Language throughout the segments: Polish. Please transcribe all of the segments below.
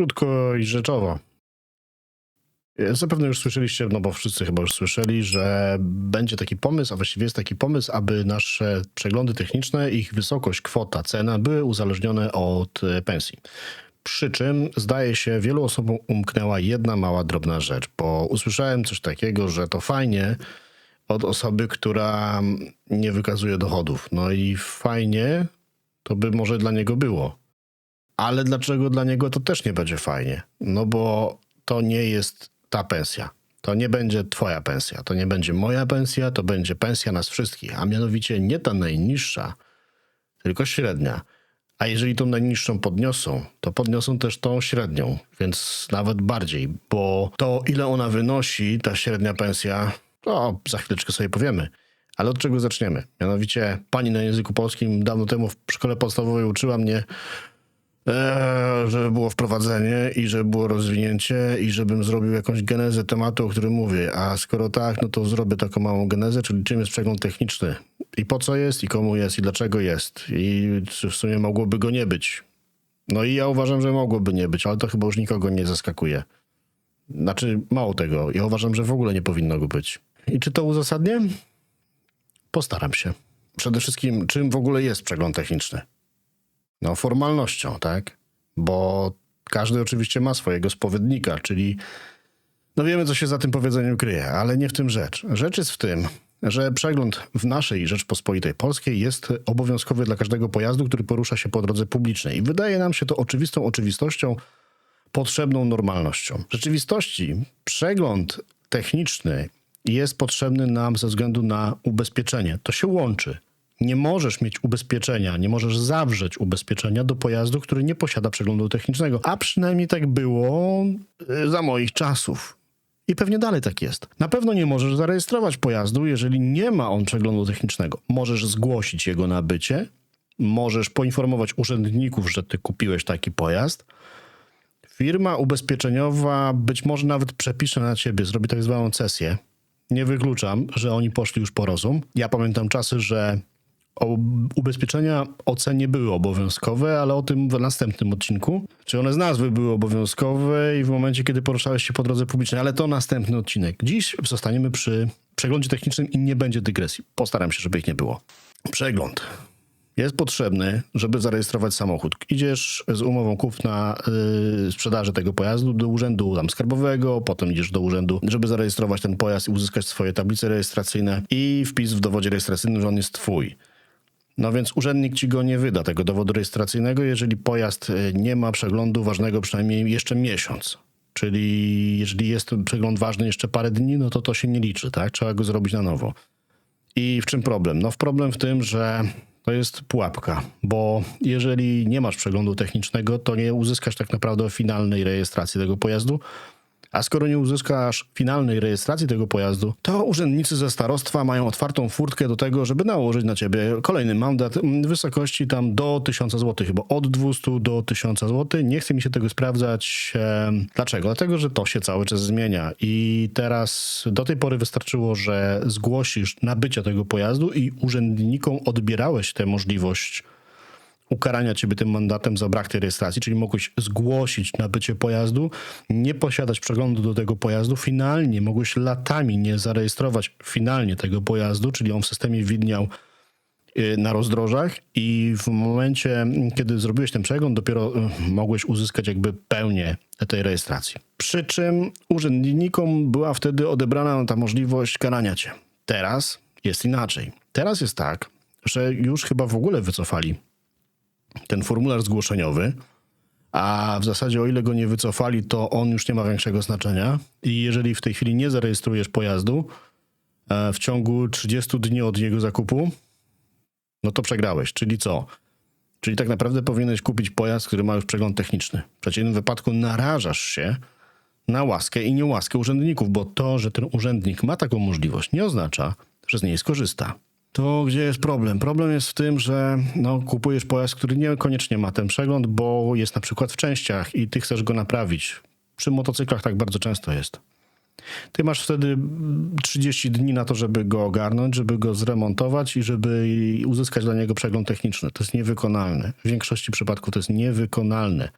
Krótko i rzeczowo. E, Zapewne już słyszeliście, no bo wszyscy chyba już słyszeli, że będzie taki pomysł, a właściwie jest taki pomysł, aby nasze przeglądy techniczne, ich wysokość, kwota, cena były uzależnione od e, pensji. Przy czym zdaje się, wielu osobom umknęła jedna mała drobna rzecz, bo usłyszałem coś takiego, że to fajnie od osoby, która nie wykazuje dochodów. No i fajnie to by może dla niego było. Ale dlaczego dla niego to też nie będzie fajnie? No bo to nie jest ta pensja. To nie będzie twoja pensja, to nie będzie moja pensja, to będzie pensja nas wszystkich, a mianowicie nie ta najniższa, tylko średnia. A jeżeli tą najniższą podniosą, to podniosą też tą średnią, więc nawet bardziej, bo to ile ona wynosi, ta średnia pensja, to za chwileczkę sobie powiemy. Ale od czego zaczniemy? Mianowicie pani na języku polskim dawno temu w szkole podstawowej uczyła mnie, Eee, żeby było wprowadzenie i żeby było rozwinięcie i żebym zrobił jakąś genezę tematu, o którym mówię. A skoro tak, no to zrobię taką małą genezę, czyli czym jest przegląd techniczny. I po co jest, i komu jest, i dlaczego jest. I w sumie mogłoby go nie być. No i ja uważam, że mogłoby nie być, ale to chyba już nikogo nie zaskakuje. Znaczy, mało tego. Ja uważam, że w ogóle nie powinno go być. I czy to uzasadnię? Postaram się. Przede wszystkim, czym w ogóle jest przegląd techniczny? No, formalnością, tak? Bo każdy oczywiście ma swojego spowiednika, czyli no wiemy, co się za tym powiedzeniem kryje, ale nie w tym rzecz. Rzecz jest w tym, że przegląd w naszej Rzeczpospolitej Polskiej jest obowiązkowy dla każdego pojazdu, który porusza się po drodze publicznej. I wydaje nam się to oczywistą oczywistością, potrzebną normalnością. W rzeczywistości przegląd techniczny jest potrzebny nam ze względu na ubezpieczenie. To się łączy. Nie możesz mieć ubezpieczenia, nie możesz zawrzeć ubezpieczenia do pojazdu, który nie posiada przeglądu technicznego. A przynajmniej tak było e, za moich czasów. I pewnie dalej tak jest. Na pewno nie możesz zarejestrować pojazdu, jeżeli nie ma on przeglądu technicznego. Możesz zgłosić jego nabycie, możesz poinformować urzędników, że ty kupiłeś taki pojazd. Firma ubezpieczeniowa być może nawet przepisze na ciebie, zrobi tak zwaną cesję. Nie wykluczam, że oni poszli już po rozum. Ja pamiętam czasy, że ubezpieczenia OC nie były obowiązkowe, ale o tym w następnym odcinku. Czy one z nazwy były obowiązkowe i w momencie, kiedy poruszałeś się po drodze publicznej, ale to następny odcinek. Dziś zostaniemy przy przeglądzie technicznym i nie będzie dygresji. Postaram się, żeby ich nie było. Przegląd jest potrzebny, żeby zarejestrować samochód. Idziesz z umową kupna yy, sprzedaży tego pojazdu do urzędu tam skarbowego, potem idziesz do urzędu, żeby zarejestrować ten pojazd i uzyskać swoje tablice rejestracyjne i wpis w dowodzie rejestracyjnym, że on jest twój. No więc urzędnik ci go nie wyda, tego dowodu rejestracyjnego, jeżeli pojazd y, nie ma przeglądu ważnego przynajmniej jeszcze miesiąc. Czyli jeżeli jest przegląd ważny jeszcze parę dni, no to to się nie liczy, tak? Trzeba go zrobić na nowo. I w czym problem? No w problem w tym, że to jest pułapka, bo jeżeli nie masz przeglądu technicznego, to nie uzyskasz tak naprawdę finalnej rejestracji tego pojazdu. A skoro nie uzyskasz finalnej rejestracji tego pojazdu, to urzędnicy ze starostwa mają otwartą furtkę do tego, żeby nałożyć na ciebie kolejny mandat w wysokości tam do 1000 zł, chyba od 200 do 1000 zł. Nie chce mi się tego sprawdzać. Dlaczego? Dlatego, że to się cały czas zmienia i teraz do tej pory wystarczyło, że zgłosisz nabycie tego pojazdu i urzędnikom odbierałeś tę możliwość ukarania ciebie tym mandatem za brak tej rejestracji, czyli mogłeś zgłosić nabycie pojazdu, nie posiadać przeglądu do tego pojazdu, finalnie mogłeś latami nie zarejestrować finalnie tego pojazdu, czyli on w systemie widniał y, na rozdrożach i w momencie, kiedy zrobiłeś ten przegląd, dopiero y, mogłeś uzyskać jakby pełnię tej rejestracji. Przy czym urzędnikom była wtedy odebrana ta możliwość karania cię. Teraz jest inaczej. Teraz jest tak, że już chyba w ogóle wycofali ten formularz zgłoszeniowy, a w zasadzie o ile go nie wycofali, to on już nie ma większego znaczenia. I jeżeli w tej chwili nie zarejestrujesz pojazdu e, w ciągu 30 dni od jego zakupu, no to przegrałeś. Czyli co? Czyli tak naprawdę powinieneś kupić pojazd, który ma już przegląd techniczny. W przeciwnym wypadku narażasz się na łaskę i niełaskę urzędników, bo to, że ten urzędnik ma taką możliwość, nie oznacza, że z niej skorzysta. To gdzie jest problem? Problem jest w tym, że no, kupujesz pojazd, który niekoniecznie ma ten przegląd, bo jest na przykład w częściach i ty chcesz go naprawić. Przy motocyklach tak bardzo często jest. Ty masz wtedy mm, 30 dni na to, żeby go ogarnąć, żeby go zremontować i żeby uzyskać dla niego przegląd techniczny. To jest niewykonalne. W większości przypadków to jest niewykonalne.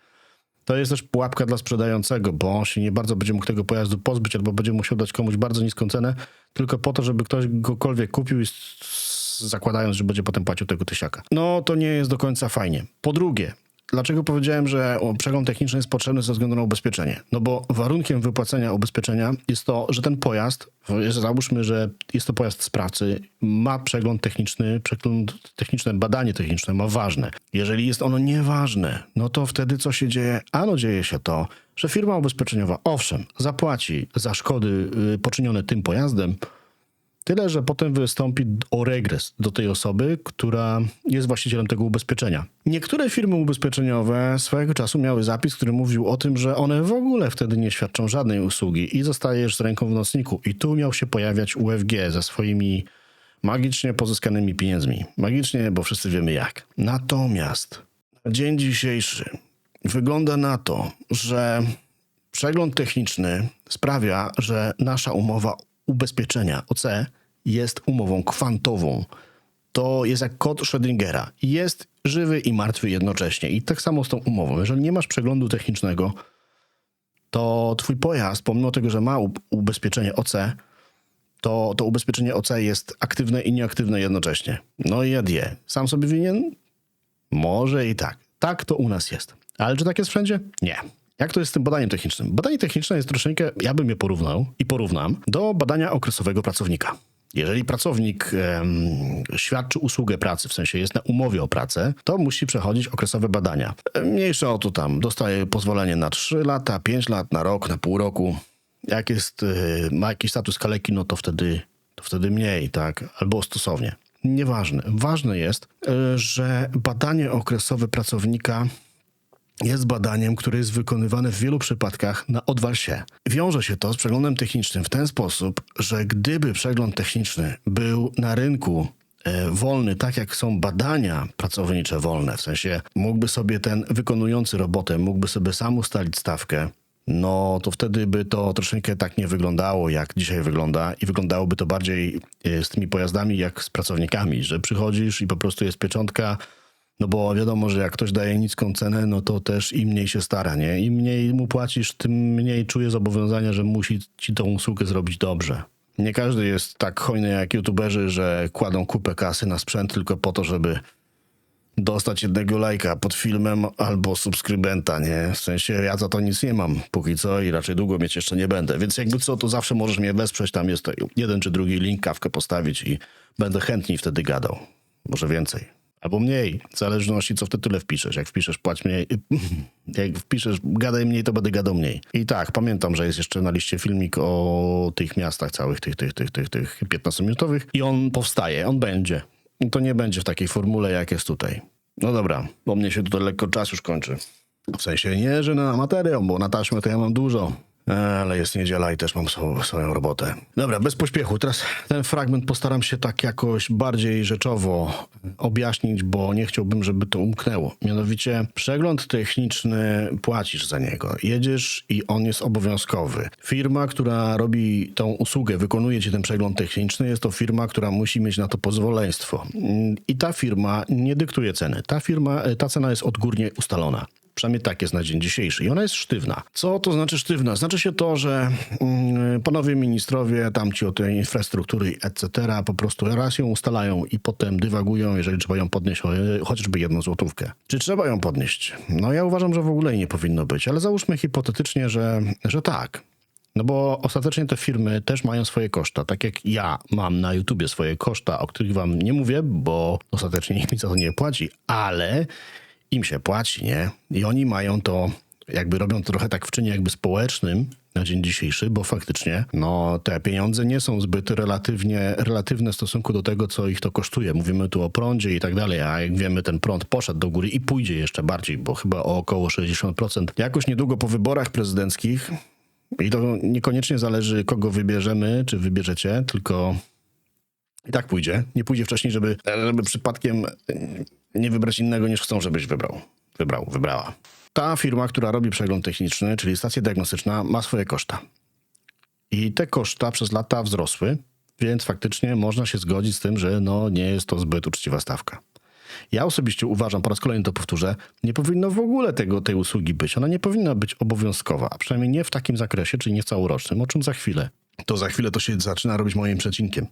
To jest też pułapka dla sprzedającego, bo on się nie bardzo będzie mógł tego pojazdu pozbyć, albo będzie musiał dać komuś bardzo niską cenę, tylko po to, żeby ktoś gokolwiek kupił i zakładając, że będzie potem płacił tego tysiaka. No to nie jest do końca fajnie. Po drugie, dlaczego powiedziałem, że przegląd techniczny jest potrzebny ze względu na ubezpieczenie? No bo warunkiem wypłacenia ubezpieczenia jest to, że ten pojazd, załóżmy, że jest to pojazd z pracy, ma przegląd techniczny, przegląd techniczny, badanie techniczne ma ważne. Jeżeli jest ono nieważne, no to wtedy co się dzieje? Ano dzieje się to, że firma ubezpieczeniowa, owszem, zapłaci za szkody y, poczynione tym pojazdem, Tyle, że potem wystąpi o regres do tej osoby, która jest właścicielem tego ubezpieczenia. Niektóre firmy ubezpieczeniowe swojego czasu miały zapis, który mówił o tym, że one w ogóle wtedy nie świadczą żadnej usługi i zostajesz z ręką w nocniku. I tu miał się pojawiać UFG ze swoimi magicznie pozyskanymi pieniędzmi. Magicznie, bo wszyscy wiemy jak. Natomiast na dzień dzisiejszy wygląda na to, że Przegląd techniczny sprawia, że nasza umowa ubezpieczenia OC jest umową kwantową. To jest jak kod Schrödingera. Jest żywy i martwy jednocześnie. I tak samo z tą umową. Jeżeli nie masz przeglądu technicznego, to twój pojazd, pomimo tego, że ma ub- ubezpieczenie OC, to, to ubezpieczenie OC jest aktywne i nieaktywne jednocześnie. No i jadie. Sam sobie winien? Może i tak. Tak to u nas jest. Ale czy tak jest wszędzie? Nie. Jak to jest z tym badaniem technicznym? Badanie techniczne jest troszeczkę, ja bym je porównał i porównam do badania okresowego pracownika. Jeżeli pracownik świadczy usługę pracy, w sensie jest na umowie o pracę, to musi przechodzić okresowe badania. Mniejsze o to tam, dostaje pozwolenie na 3 lata, 5 lat, na rok, na pół roku. Jak jest, e, ma jakiś status kaleki, no to wtedy, to wtedy mniej, tak? Albo stosownie. Nieważne. Ważne jest, e, że badanie okresowe pracownika jest badaniem, które jest wykonywane w wielu przypadkach na odwal się. Wiąże się to z przeglądem technicznym w ten sposób, że gdyby przegląd techniczny był na rynku e, wolny, tak jak są badania pracownicze wolne, w sensie mógłby sobie ten wykonujący robotę, mógłby sobie sam ustalić stawkę, no to wtedy by to troszeczkę tak nie wyglądało, jak dzisiaj wygląda i wyglądałoby to bardziej e, z tymi pojazdami jak z pracownikami, że przychodzisz i po prostu jest pieczątka, no bo wiadomo, że jak ktoś daje niską cenę, no to też im mniej się stara, nie? Im mniej mu płacisz, tym mniej czuje zobowiązania, że musi ci tą usługę zrobić dobrze. Nie każdy jest tak hojny jak youtuberzy, że kładą kupę kasy na sprzęt tylko po to, żeby dostać jednego lajka pod filmem albo subskrybenta, nie? W sensie ja za to nic nie mam póki co i raczej długo mieć jeszcze nie będę. Więc jakby co, to zawsze możesz mnie wesprzeć, tam jest jeden czy drugi link, kawkę postawić i będę chętniej wtedy gadał. Może więcej. Albo mniej, w zależności co w tytule wpiszesz. Jak wpiszesz płać mniej, jak wpiszesz gadaj mniej, to będę gadał mniej. I tak, pamiętam, że jest jeszcze na liście filmik o tych miastach całych, tych, tych, tych, tych, tych 15-minutowych i on powstaje, on będzie. To nie będzie w takiej formule, jak jest tutaj. No dobra, bo mnie się tutaj lekko czas już kończy. W sensie nie, że na materiał, bo na taśmę to ja mam dużo. Ale jest niedziela i też mam swoją, robotę. Dobra, bez pośpiechu. Teraz ten fragment postaram się tak jakoś bardziej rzeczowo objaśnić, bo nie chciałbym, żeby to umknęło. Mianowicie przegląd techniczny płacisz za niego. Jedziesz i on jest obowiązkowy. Firma, która robi tą usługę, wykonuje ci ten przegląd techniczny, jest to firma, która musi mieć na to pozwoleństwo. I ta firma nie dyktuje ceny. Ta firma, ta cena jest odgórnie ustalona. Przynajmniej tak jest na dzień dzisiejszy. I ona jest sztywna. Co to znaczy sztywna? Znaczy się to, że mm, panowie ministrowie, tamci o tej infrastruktury, etc., po prostu raz ją ustalają i potem dywagują, jeżeli trzeba ją podnieść chociażby jedną złotówkę. Czy trzeba ją podnieść? No ja uważam, że w ogóle nie powinno być, ale załóżmy hipotetycznie, że, że tak. No bo ostatecznie te firmy też mają swoje koszta. Tak jak ja mam na YouTubie swoje koszta, o których wam nie mówię, bo ostatecznie nikt mi za to nie płaci, ale im się płaci, nie? I oni mają to, jakby robią to trochę tak w czynie jakby społecznym na dzień dzisiejszy, bo faktycznie no, te pieniądze nie są zbyt relatywnie, relatywne w stosunku do tego, co ich to kosztuje. Mówimy tu o prądzie i tak dalej, a jak wiemy, ten prąd poszedł do góry i pójdzie jeszcze bardziej, bo chyba o około 60%. Jakoś niedługo po wyborach prezydenckich i to niekoniecznie zależy, kogo wybierzemy, czy wybierzecie, tylko i tak pójdzie. Nie pójdzie wcześniej, żeby, żeby przypadkiem nie wybrać innego niż chcą, żebyś wybrał. Wybrał, wybrała. Ta firma, która robi przegląd techniczny, czyli stacja diagnostyczna, ma swoje koszta. I te koszta przez lata wzrosły, więc faktycznie można się zgodzić z tym, że no, nie jest to zbyt uczciwa stawka. Ja osobiście uważam, po raz kolejny to powtórzę, nie powinno w ogóle tego, tej usługi być. Ona nie powinna być obowiązkowa, a przynajmniej nie w takim zakresie, czyli nie całorocznym, o czym za chwilę. To za chwilę to się zaczyna robić moim przecinkiem.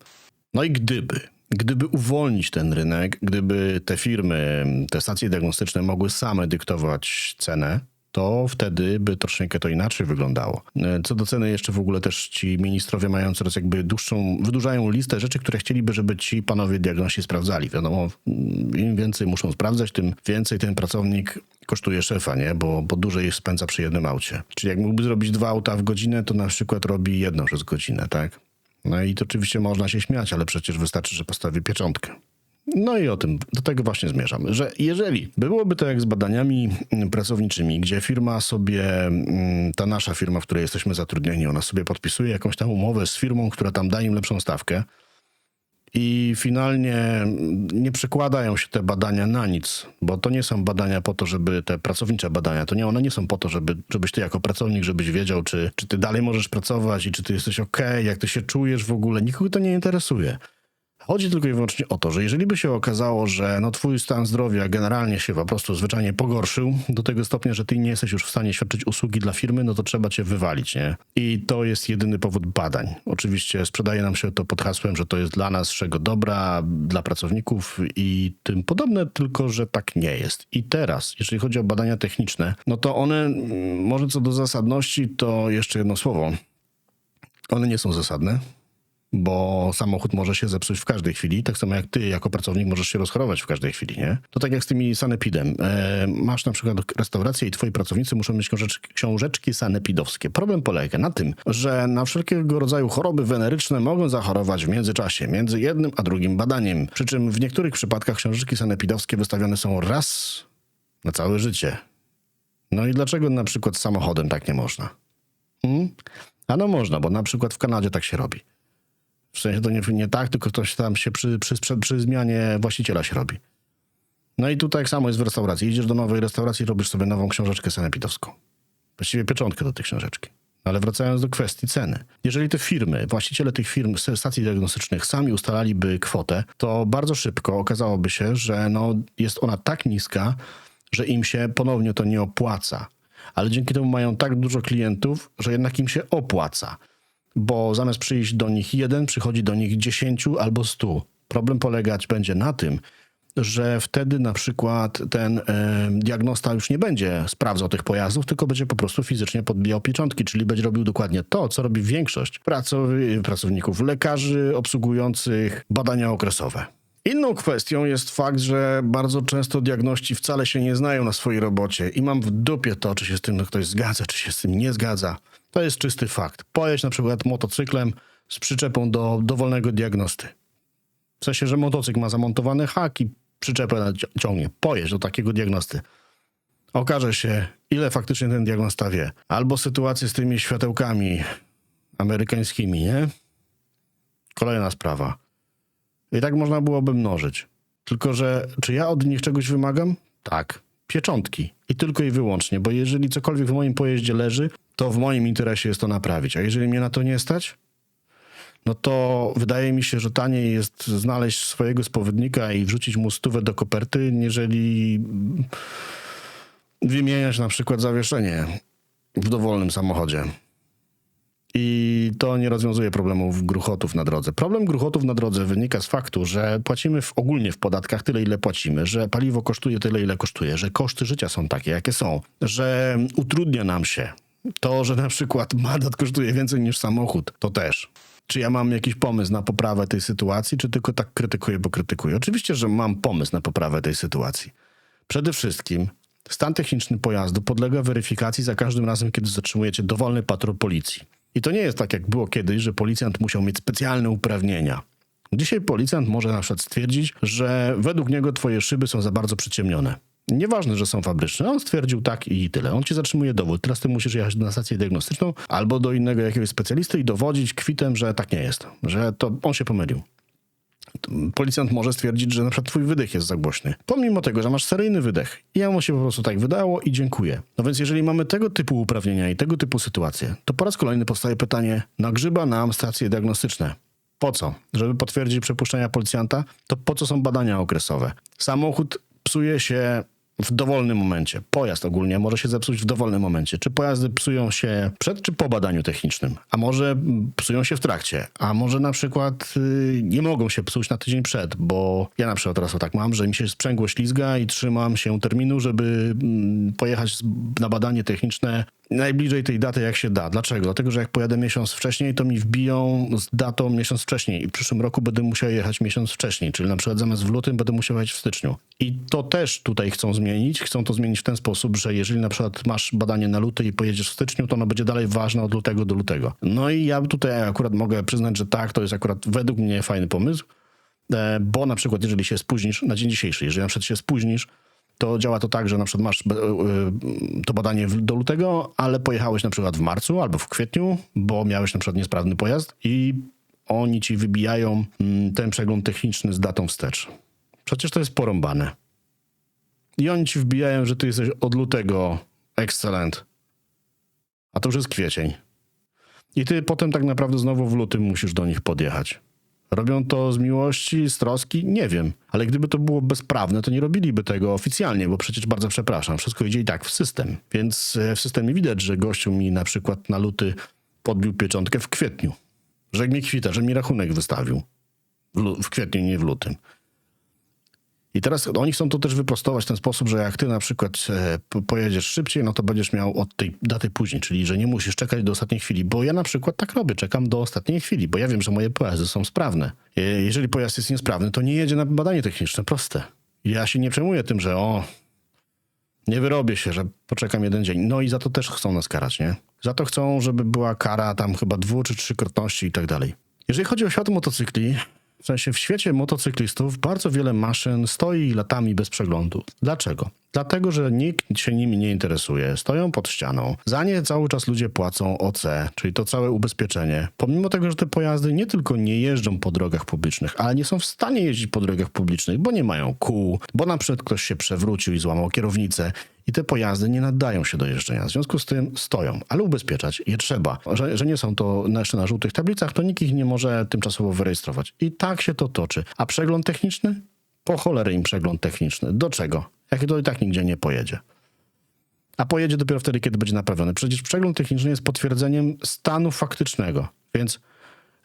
No i gdyby, gdyby uwolnić ten rynek, gdyby te firmy, te stacje diagnostyczne mogły same dyktować cenę, to wtedy by troszeczkę to inaczej wyglądało. Co do ceny jeszcze w ogóle też ci ministrowie mają coraz jakby dłuższą, wydłużają listę rzeczy, które chcieliby, żeby ci panowie diagności sprawdzali. Wiadomo, im więcej muszą sprawdzać, tym więcej ten pracownik kosztuje szefa, nie? Bo, bo dłużej spędza przy jednym aucie. Czyli jak mógłby zrobić dwa auta w godzinę, to na przykład robi jedno przez godzinę, tak? No i to oczywiście można się śmiać, ale przecież wystarczy, że postawi pieczątkę. No i o tym, do tego właśnie zmierzam, że jeżeli byłoby to jak z badaniami mm, pracowniczymi, gdzie firma sobie, mm, ta nasza firma, w której jesteśmy zatrudnieni, ona sobie podpisuje jakąś tam umowę z firmą, która tam da im lepszą stawkę i finalnie nie przekładają się te badania na nic, bo to nie są badania po to, żeby te pracownicze badania, to nie, one nie są po to, żeby, żebyś ty jako pracownik, żebyś wiedział, czy, czy ty dalej możesz pracować i czy ty jesteś ok, jak ty się czujesz w ogóle, nikogo to nie interesuje. Chodzi tylko i wyłącznie o to, że jeżeli by się okazało, że no twój stan zdrowia generalnie się po prostu zwyczajnie pogorszył do tego stopnia, że ty nie jesteś już w stanie świadczyć usługi dla firmy, no to trzeba cię wywalić, nie? I to jest jedyny powód badań. Oczywiście sprzedaje nam się to pod hasłem, że to jest dla naszego dobra, dla pracowników i tym podobne, tylko że tak nie jest. I teraz, jeżeli chodzi o badania techniczne, no to one, mm, może co do zasadności, to jeszcze jedno słowo. One nie są zasadne bo samochód może się zepsuć w każdej chwili, tak samo jak ty jako pracownik możesz się rozchorować w każdej chwili, nie? To tak jak z tymi sanepidem. E, masz na przykład restaurację i twoi pracownicy muszą mieć książeczki, książeczki sanepidowskie. Problem polega na tym, że na wszelkiego rodzaju choroby weneryczne mogą zachorować w międzyczasie, między jednym a drugim badaniem. Przy czym w niektórych przypadkach książeczki sanepidowskie wystawione są raz na całe życie. No i dlaczego na przykład samochodem tak nie można? Hmm? A no można, bo na przykład w Kanadzie tak się robi. W sensie to nie, nie tak, tylko ktoś tam się przy, przy, przy, zmianie właściciela się robi. No i tu tak samo jest w restauracji. Idziesz do nowej restauracji, robisz sobie nową książeczkę sanepidowską. Właściwie pieczątkę do tej książeczki. Ale wracając do kwestii ceny. Jeżeli te firmy, właściciele tych firm, stacji diagnostycznych sami ustalaliby kwotę, to bardzo szybko okazałoby się, że no, jest ona tak niska, że im się ponownie to nie opłaca. Ale dzięki temu mają tak dużo klientów, że jednak im się opłaca bo zamiast przyjść do nich jeden, przychodzi do nich dziesięciu albo stu. Problem polegać będzie na tym, że wtedy na przykład ten e, diagnosta już nie będzie sprawdzał tych pojazdów, tylko będzie po prostu fizycznie podbijał pieczątki, czyli będzie robił dokładnie to, co robi większość pracow- pracowników, lekarzy obsługujących badania okresowe. Inną kwestią jest fakt, że bardzo często diagności wcale się nie znają na swojej robocie i mam w dupie to, czy się z tym ktoś zgadza, czy się z tym nie zgadza. To jest czysty fakt. Pojedź na przykład motocyklem z przyczepą do dowolnego diagnosty. W sensie, że motocykl ma zamontowany hak i przyczepę ciągnie. Pojedź do takiego diagnosty. Okaże się, ile faktycznie ten diagnosta wie. Albo sytuację z tymi światełkami amerykańskimi, nie? Kolejna sprawa. I tak można byłoby mnożyć. Tylko, że czy ja od nich czegoś wymagam? Tak. Pieczątki. I tylko i wyłącznie, bo jeżeli cokolwiek w moim pojeździe leży, to w moim interesie jest to naprawić. A jeżeli mnie na to nie stać, no to wydaje mi się, że taniej jest znaleźć swojego spowiednika i wrzucić mu stówę do koperty, niżeli wymieniać na przykład zawieszenie w dowolnym samochodzie. I to nie rozwiązuje problemów gruchotów na drodze. Problem gruchotów na drodze wynika z faktu, że płacimy w, ogólnie w podatkach tyle, ile płacimy, że paliwo kosztuje tyle, ile kosztuje, że koszty życia są takie, jakie są, że utrudnia nam się to, że na przykład mandat kosztuje więcej niż samochód, to też. Czy ja mam jakiś pomysł na poprawę tej sytuacji, czy tylko tak krytykuję, bo krytykuję? Oczywiście, że mam pomysł na poprawę tej sytuacji. Przede wszystkim stan techniczny pojazdu podlega weryfikacji za każdym razem, kiedy zatrzymujecie dowolny patrol policji. I to nie jest tak, jak było kiedyś, że policjant musiał mieć specjalne uprawnienia. Dzisiaj policjant może na przykład stwierdzić, że według niego twoje szyby są za bardzo przyciemnione. Nieważne, że są fabryczne. On stwierdził tak i tyle. On ci zatrzymuje dowód. Teraz ty musisz jechać na stację diagnostyczną albo do innego jakiegoś specjalisty i dowodzić kwitem, że tak nie jest. Że to on się pomylił. Policjant może stwierdzić, że na przykład twój wydech jest za głośny. Pomimo tego, że masz seryjny wydech. I mu się po prostu tak wydało i dziękuję. No więc jeżeli mamy tego typu uprawnienia i tego typu sytuacje, to po raz kolejny powstaje pytanie, nagrzyba nam stacje diagnostyczne. Po co? Żeby potwierdzić przepuszczenia policjanta? To po co są badania okresowe? Samochód psuje się w dowolnym momencie. Pojazd ogólnie może się zepsuć w dowolnym momencie. Czy pojazdy psują się przed czy po badaniu technicznym? A może psują się w trakcie? A może na przykład y, nie mogą się psuć na tydzień przed, bo ja na przykład teraz o tak mam, że mi się sprzęgło ślizga i trzymam się terminu, żeby mm, pojechać na badanie techniczne najbliżej tej daty jak się da. Dlaczego? Dlatego, że jak pojadę miesiąc wcześniej, to mi wbiją z datą miesiąc wcześniej i w przyszłym roku będę musiał jechać miesiąc wcześniej, czyli na przykład zamiast w lutym będę musiał jechać w styczniu. I to też tutaj chcą zmienić. Chcą to zmienić w ten sposób, że jeżeli na przykład masz badanie na luty i pojedziesz w styczniu, to ono będzie dalej ważne od lutego do lutego. No i ja tutaj akurat mogę przyznać, że tak, to jest akurat według mnie fajny pomysł, E, bo na przykład jeżeli się spóźnisz na dzień dzisiejszy, jeżeli na przykład się spóźnisz, to działa to tak, że na przykład masz e, e, to badanie do lutego, ale pojechałeś na przykład w marcu albo w kwietniu, bo miałeś na przykład niesprawny pojazd i oni ci wybijają mm, ten przegląd techniczny z datą wstecz. Przecież to jest porąbane. I oni ci wbijają, że ty jesteś od lutego excellent, a to już jest kwiecień. I ty potem tak naprawdę znowu w lutym musisz do nich podjechać. Robią to z miłości, z troski? Nie wiem. Ale gdyby to było bezprawne, to nie robiliby tego oficjalnie, bo przecież bardzo przepraszam, wszystko idzie i tak w system. Więc e, w systemie widać, że gościu mi na przykład na luty podbił pieczątkę w kwietniu. Że mi kwita, że mi rachunek wystawił. W, w kwietniu, nie w lutym. I teraz oni chcą to też wyprostować w ten sposób, że jak ty na przykład e, po- pojedziesz szybciej, no to będziesz miał od tej daty później, czyli że nie musisz czekać do ostatniej chwili. Bo ja na przykład tak robię, czekam do ostatniej chwili, bo ja wiem, że moje pojazdy są sprawne. E, Jeżeli pojazd jest niesprawny, to nie jedzie na badanie techniczne, proste. Ja się nie przejmuję tym, że o, nie wyrobię się, że poczekam jeden dzień. No i za to też chcą nas karać, nie? Za to chcą, żeby była kara tam chyba dwu czy trzykrotności i tak dalej. Jeżeli chodzi o świat motocykli, w sensie w świecie motocyklistów bardzo wiele maszyn stoi latami bez przeglądu. Dlaczego? Dlatego, że nikt się nimi nie interesuje. Stoją pod ścianą. Za nie cały czas ludzie płacą OC, czyli to całe ubezpieczenie. Pomimo tego, że te pojazdy nie tylko nie jeżdżą po drogach publicznych, ale nie są w stanie jeździć po drogach publicznych, bo nie mają kół, bo na przykład ktoś się przewrócił i złamał kierownicę i te pojazdy nie nadają się do jeżdżenia. W związku z tym stoją, ale ubezpieczać je trzeba. Że, że nie są to jeszcze na żółtych tablicach, to nikt ich nie może tymczasowo wyrejestrować. I tak się to toczy. A przegląd techniczny? Po cholerę im przegląd techniczny. Do czego? Jak to i tak nigdzie nie pojedzie. A pojedzie dopiero wtedy, kiedy będzie naprawiony. Przecież przegląd techniczny jest potwierdzeniem stanu faktycznego. Więc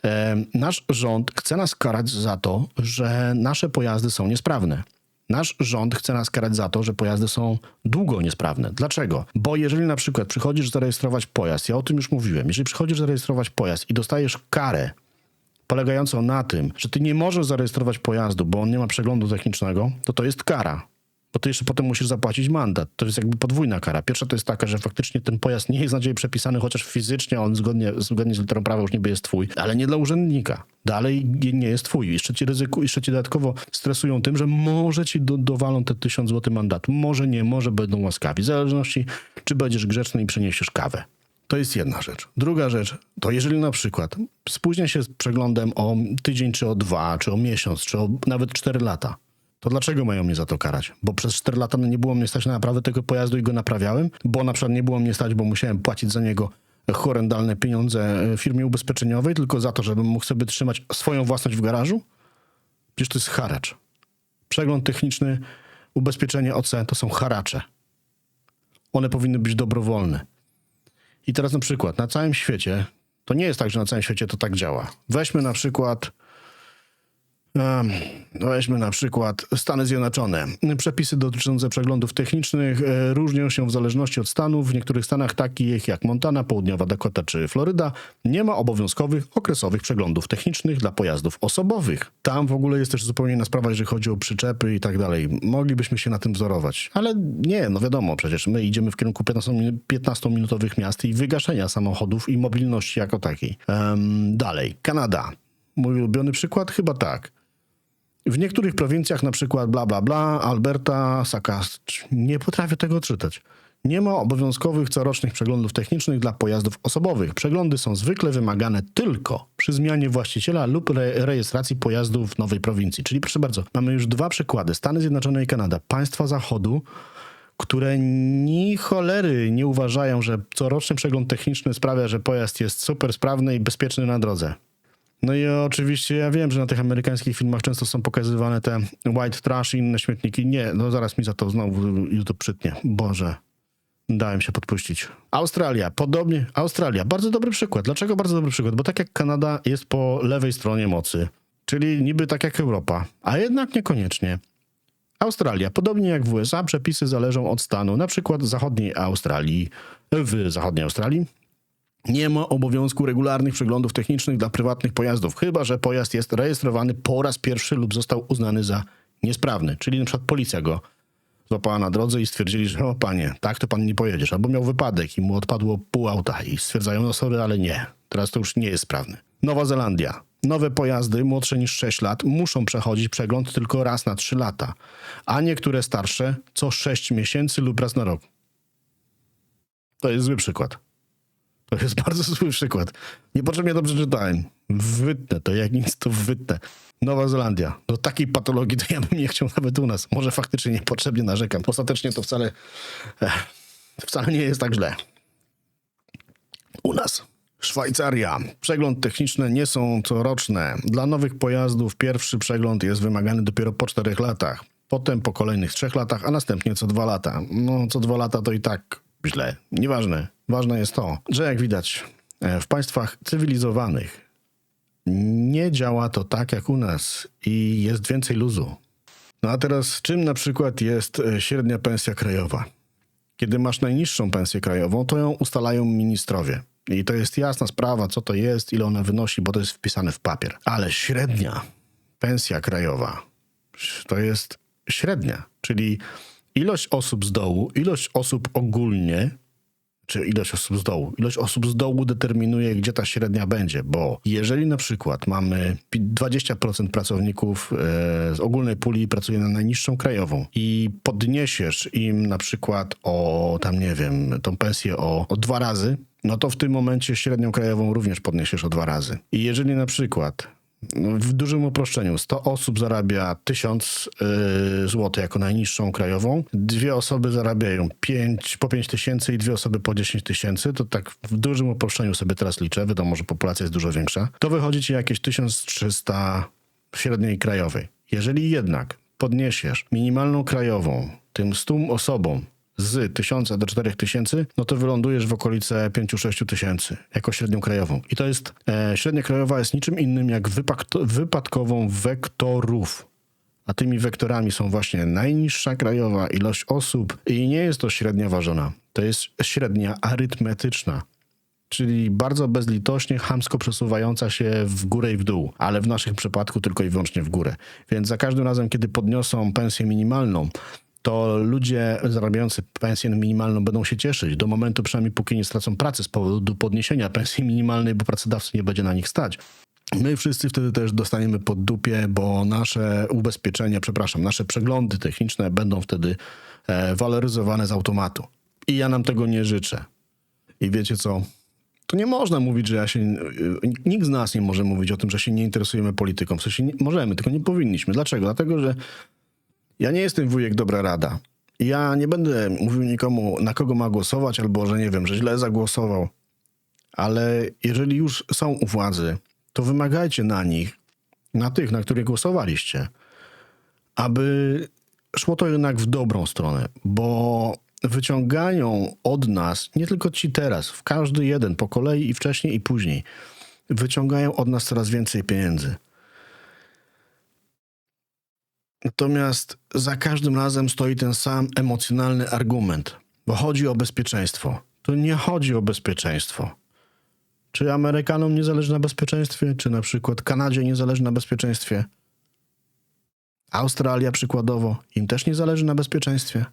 e, nasz rząd chce nas karać za to, że nasze pojazdy są niesprawne. Nasz rząd chce nas karać za to, że pojazdy są długo niesprawne. Dlaczego? Bo jeżeli na przykład przychodzisz zarejestrować pojazd, ja o tym już mówiłem, jeżeli przychodzisz zarejestrować pojazd i dostajesz karę polegającą na tym, że ty nie możesz zarejestrować pojazdu, bo on nie ma przeglądu technicznego, to to jest kara. Bo ty jeszcze potem musisz zapłacić mandat. To jest jakby podwójna kara. Pierwsza to jest taka, że faktycznie ten pojazd nie jest na ciebie przepisany, chociaż fizycznie on zgodnie, zgodnie z literą prawa już niby jest twój, ale nie dla urzędnika. Dalej nie- jest twój. Jeszcze ci ryzyku, jeszcze ci dodatkowo stresują tym, że może ci do, dowalą te tysiąc złotych mandatu. Może nie, może będą łaskawi. W zależności, czy będziesz grzeczny i przeniesiesz kawę. To jest jedna rzecz. Druga rzecz, to jeżeli na przykład spóźnia się z przeglądem o tydzień, czy o dwa, czy o miesiąc, czy o nawet cztery lata, to dlaczego mają mnie za to karać? Bo przez 4 lata nie było mnie stać na naprawę tego pojazdu i go naprawiałem? Bo na przykład nie było mnie stać, bo musiałem płacić za niego horrendalne pieniądze e, firmie ubezpieczeniowej, tylko za to, żebym mógł sobie trzymać swoją własność w garażu? Przecież to jest haracz. Przegląd techniczny, ubezpieczenie OC to są haracze. One powinny być dobrowolne. I teraz na przykład na całym świecie, to nie jest tak, że na całym świecie to tak działa. Weźmy na przykład Weźmy na przykład Stany Zjednoczone. Przepisy dotyczące przeglądów technicznych e, różnią się w zależności od stanów. W niektórych stanach, takich jak Montana, Południowa Dakota czy Floryda, nie ma obowiązkowych okresowych przeglądów technicznych dla pojazdów osobowych. Tam w ogóle jest też zupełnie inna sprawa, jeżeli chodzi o przyczepy i tak dalej. Moglibyśmy się na tym wzorować. Ale nie, no wiadomo, przecież my idziemy w kierunku 15 15-minutowych miast i wygaszenia samochodów i mobilności jako takiej. Em, dalej, Kanada. Mój ulubiony przykład? Chyba tak. W niektórych prowincjach, na przykład bla bla bla, Alberta, Sakascz, nie potrafię tego czytać. Nie ma obowiązkowych corocznych przeglądów technicznych dla pojazdów osobowych. Przeglądy są zwykle wymagane tylko przy zmianie właściciela lub re rejestracji pojazdu w nowej prowincji. Czyli proszę bardzo, mamy już dwa przykłady: Stany Zjednoczone i Kanada, państwa zachodu, które ni cholery nie uważają, że coroczny przegląd techniczny sprawia, że pojazd jest super sprawny i bezpieczny na drodze. No i oczywiście ja wiem, że na tych amerykańskich filmach często są pokazywane te white trash i inne śmietniki. Nie, no zaraz mi za to znowu YouTube przytnie. Boże. Dałem się podpuścić. Australia, podobnie. Australia, bardzo dobry przykład. Dlaczego bardzo dobry przykład? Bo tak jak Kanada jest po lewej stronie mocy, czyli niby tak jak Europa, a jednak niekoniecznie. Australia, podobnie jak w USA, przepisy zależą od stanu. Na przykład zachodniej Australii, w zachodniej Australii nie ma obowiązku regularnych przeglądów technicznych dla prywatnych pojazdów, chyba że pojazd jest rejestrowany po raz pierwszy lub został uznany za niesprawny. Czyli na przykład policja go złapała na drodze i stwierdzili, że o panie, tak to pan nie pojedziesz. Albo miał wypadek i mu odpadło pół auta i stwierdzają, no sorry, ale nie, teraz to już nie jest sprawny. Nowa Zelandia. Nowe pojazdy młodsze niż 6 lat muszą przechodzić przegląd tylko raz na 3 lata, a niektóre starsze co 6 miesięcy lub raz na rok. To jest zły przykład. To jest bardzo zły przykład. Niepotrzebnie dobrze czytałem. Wytnę to, jak nic to wytnę. Nowa Zelandia. Do takiej patologii to ja bym nie chciał nawet u nas. Może faktycznie niepotrzebnie narzekam. Ostatecznie to wcale, eh, wcale nie jest tak źle. U nas. Szwajcaria. Przegląd techniczny nie są coroczne. Dla nowych pojazdów pierwszy przegląd jest wymagany dopiero po czterech latach. Potem po kolejnych trzech latach, a następnie co dwa lata. No, co dwa lata to i tak źle. Nieważne. Ważne jest to, że jak widać, e, w państwach cywilizowanych nie działa to tak jak u nas i jest więcej luzu. No a teraz, czym na przykład jest e, średnia pensja krajowa? Kiedy masz najniższą pensję krajową, to ją ustalają ministrowie. I to jest jasna sprawa, co to jest, ile ona wynosi, bo to jest wpisane w papier. Ale średnia pensja krajowa to jest średnia, czyli ilość osób z dołu, ilość osób ogólnie, czy ilość osób z dołu. Ilość osób z dołu determinuje, gdzie ta średnia będzie, bo jeżeli na przykład mamy pi- 20% pracowników e, z ogólnej puli pracuje na najniższą krajową i podniesiesz im na przykład o, tam nie wiem, tą pensję o, o dwa razy, no to w tym momencie średnią krajową również podniesiesz o dwa razy. I jeżeli na przykład w dużym uproszczeniu. 100 osób zarabia 1000 yy, zł jako najniższą krajową, dwie osoby zarabiają 5, po 5 tysięcy i dwie osoby po 10 tysięcy, to tak w dużym uproszczeniu sobie teraz liczę, wiadomo, że populacja jest dużo większa, to wychodzi ci jakieś 1300 średniej krajowej. Jeżeli jednak podniesiesz minimalną krajową tym 100 osobom z 1000 do 4000, no to wylądujesz w okolice 5-6 tysięcy jako średnią krajową. I to jest, e, średnia krajowa jest niczym innym jak wypadkową wektorów. A tymi wektorami są właśnie najniższa krajowa ilość osób i nie jest to średnia ważona. To jest średnia arytmetyczna czyli bardzo bezlitośnie, chamsko przesuwająca się w górę i w dół, ale w naszym przypadku tylko i wyłącznie w górę. Więc za każdym razem, kiedy podniosą pensję minimalną, to ludzie zarabiający pensję minimalną będą się cieszyć do momentu przynajmniej póki nie stracą pracy z powodu podniesienia pensji minimalnej, bo pracodawcy nie będzie na nich stać. My wszyscy wtedy też dostaniemy pod dupie, bo nasze ubezpieczenia, przepraszam, nasze przeglądy techniczne będą wtedy e, waloryzowane z automatu. I ja nam tego nie życzę. I wiecie co? To nie można mówić, że ja się. Nikt z nas nie może mówić o tym, że się nie interesujemy polityką. W sensie nie, możemy, tylko nie powinniśmy. Dlaczego? Dlatego, że ja nie jestem wujek dobra rada. Ja nie będę mówił nikomu, na kogo ma głosować, albo że nie wiem, że źle zagłosował. Ale jeżeli już są u władzy, to wymagajcie na nich, na tych, na których głosowaliście, aby szło to jednak w dobrą stronę, bo wyciągają od nas, nie tylko ci teraz, w każdy jeden, po kolei i wcześniej i później, wyciągają od nas coraz więcej pieniędzy. Natomiast za każdym razem stoi ten sam emocjonalny argument, bo chodzi o bezpieczeństwo. Tu nie chodzi o bezpieczeństwo. Czy Amerykanom nie zależy na bezpieczeństwie, czy na przykład Kanadzie nie zależy na bezpieczeństwie? Australia przykładowo, im też nie zależy na bezpieczeństwie.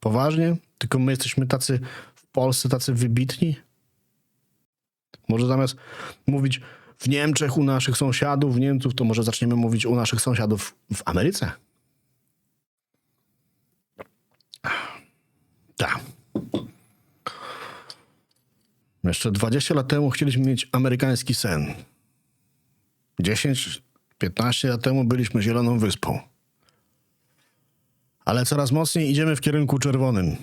Poważnie? Tylko my jesteśmy tacy w Polsce, tacy wybitni? Może zamiast mówić w Niemczech u naszych sąsiadów, w Niemców, to może zaczniemy mówić u naszych sąsiadów w Ameryce? Tak. Jeszcze 20 lat temu chcieliśmy mieć amerykański sen. 10, 15 lat temu byliśmy Zieloną Wyspą. Ale coraz mocniej idziemy w kierunku czerwonym.